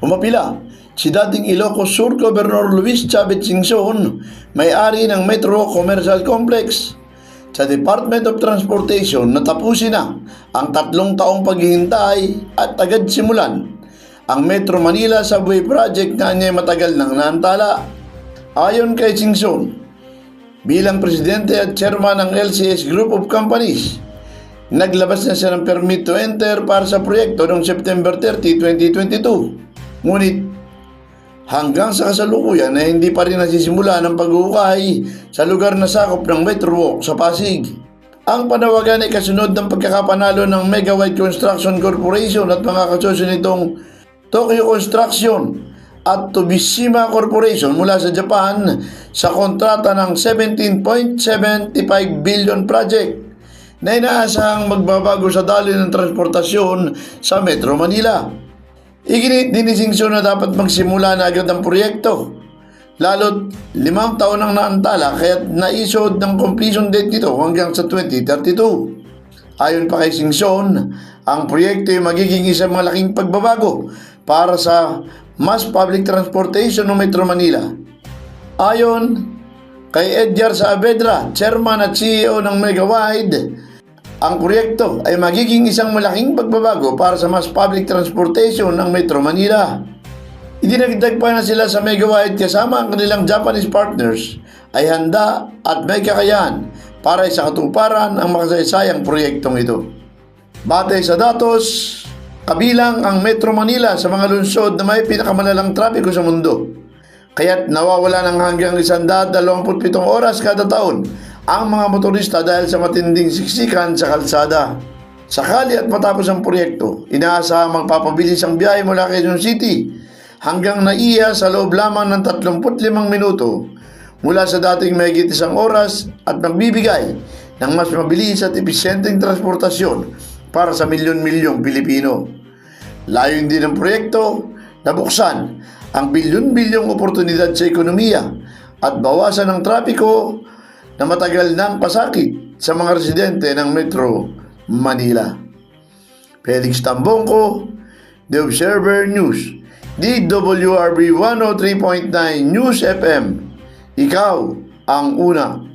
Umapila, si dating Ilocos Sur Governor Luis Chavez Singson, may-ari ng Metro Commercial Complex. Sa Department of Transportation, natapusin na ang tatlong taong paghihintay at agad simulan ang Metro Manila Subway Project na niya matagal nang naantala. Ayon kay Singson, bilang presidente at chairman ng LCS Group of Companies, Naglabas na siya ng permit to enter para sa proyekto noong September 30, 2022. Ngunit hanggang sa kasalukuyan ay hindi pa rin nasisimula ng pag-uukay sa lugar na sakop ng Metro Walk sa Pasig. Ang panawagan ay kasunod ng pagkakapanalo ng Mega White Construction Corporation at mga kasosyo nitong Tokyo Construction at Tobishima Corporation mula sa Japan sa kontrata ng 17.75 billion project na inaasahang magbabago sa daloy ng transportasyon sa Metro Manila. Iginit ni Singson na dapat magsimula na agad ang proyekto. Lalo't limang taon ang naantala kaya naisod ng completion date nito hanggang sa 2032. Ayon pa kay Singson, ang proyekto ay magiging isang malaking pagbabago para sa mass public transportation ng Metro Manila. Ayon kay Edgar Saavedra, chairman at CEO ng Megawide, ang proyekto ay magiging isang malaking pagbabago para sa mass public transportation ng Metro Manila. Idinagdag pa na sila sa Megawide kasama ang kanilang Japanese partners ay handa at may kakayahan para sa katuparan ang makasaysayang proyektong ito. Batay sa datos, kabilang ang Metro Manila sa mga lungsod na may pinakamalalang trapiko sa mundo. Kaya't nawawala ng hanggang 127 oras kada taon ang mga motorista dahil sa matinding siksikan sa kalsada. Sakali at matapos ang proyekto, inaasahang magpapabilis ang biyahe mula Quezon City hanggang naiya sa loob lamang ng 35 minuto mula sa dating mahigit isang oras at magbibigay ng mas mabilis at episyenteng transportasyon para sa milyon-milyong Pilipino. Layon din ng proyekto na buksan ang bilyon-bilyong oportunidad sa ekonomiya at bawasan ang trapiko na matagal nang pasakit sa mga residente ng Metro Manila. Felix Tambongko, The Observer News, DWRB 103.9 News FM. Ikaw ang una.